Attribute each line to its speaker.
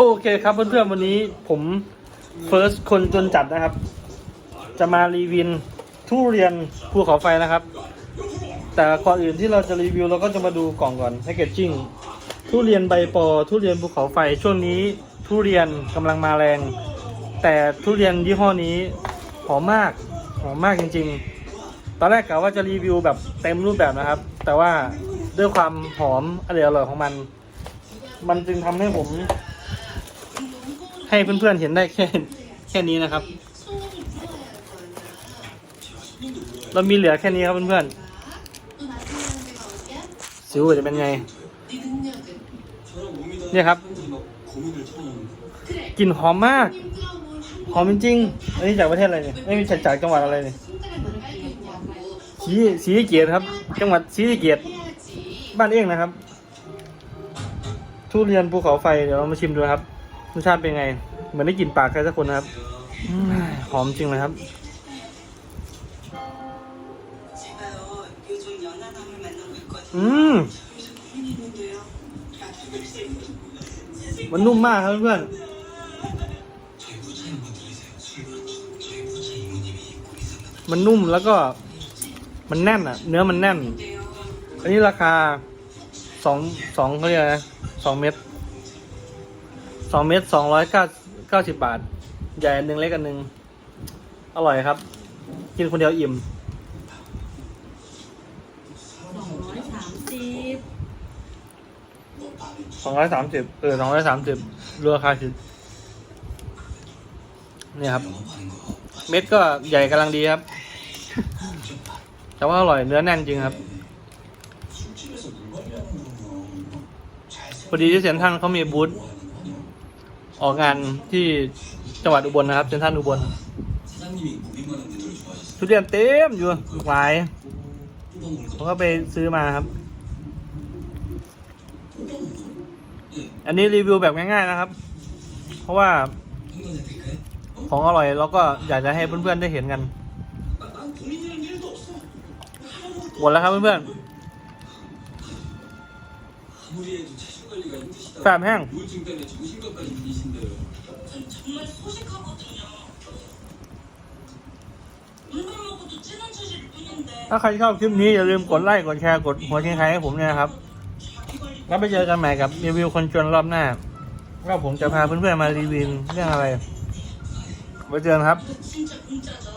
Speaker 1: โอเคครับเพื่อนๆวันนี้ผมเฟิร์สคนจนจัดนะครับ จะมารีวิวทุเรียนภูเขาไฟนะครับ แต่ก่อนอื่นที่เราจะรีวิวเราก็จะมาดูกล่องก่อนแพคเกจจิ้งทุเรียนใบปอ ทุเรียนภูเขาไฟช่วงนี้ทุเรียนกำลังมาแรง แต่ทุเรียนยี่ห้อนี้หอมมากหอมมากจริง ๆ ตอนแรกกะว่าจะรีวิวแบบเต็มรูปแบบนะครับ แต่ว่าด้วยความหอมอร่อยอร่อยของมัน มันจึงทำให้ผม ให้เพื่อนๆเห็นได้แค่แค่นี้นะครับ เรามีเหลือแค่นี้ครับเพื่อนๆสิวจะเป็นไง เนี่ยครับกลิ่นหอมมาก หอมจริงๆอันนี้จากประเทศอะไรเนี่ยไม่มีจากจังหวัดอะไรเนี่ยสีสีเกียรติครับ จังหวัดสีเกียรติบ้านเองนะครับ ทุเรียนภูเขาไฟเดี๋ยวเรามาชิมดูครับ รสชาติเป็นไง เหมือนได้กลิ่นปากใครสักคนนะครับหอมจริงเลยครับ อืมมันนุ่มมากครับเพื่อนมันนุ่มแล้วก็ มันแน่นอะ เนื้อมันแน่น อันนี้ราคาสองสองเขาเรียกอะไรสองเม็ด สองเม็ดสองร้อยเก้าเก้าสิบบาท ใหญ่อันหนึ่งเล็กอันหนึ่งอร่อยครับ กินคนเดียวอิ่ม
Speaker 2: สองร้อยสามสิบ
Speaker 1: สองร้อยสามสิบเออสองร้อยสามสิบราคาคือเนี่ยครับ เม็ดก็ใหญ่กำลังดีครับ แต่ว่าอร่อยเนื้อแน่นจริงครับพอดีที่เซนทรันเขามีบูธ ออกงานที่จังหวัดอุบลนะครับเซนทรันอุบลทุเรียนเต็มอยู่หลายผมก็ไปซื้อมาครับ อันนี้รีวิวแบบง่ายๆนะครับ เพราะว่าของอร่อยเราก็อยากจะให้เพื่อนๆได้เห็นกันหมดแล้วครับเพื่อนๆ แฟบแห้ง
Speaker 3: 정말 소식하거든요. 물만 먹어도 진한 체질 뿐인데
Speaker 1: ถ้าใครชอบคลิปนี้อย่าลืมกดไลค์กดแชร์กดหัวทิ้งท้ายให้ผมเนี่ยนะครับ
Speaker 3: 자기 관리
Speaker 1: แล้วไปเจอกันใหม่กับรีวิวคนจนรอบหน้าว่าผมจะพาเพื่อนๆมารีวิวเรื่องอะไรไว้เจอกันครับ
Speaker 3: 진짜 공짜죠.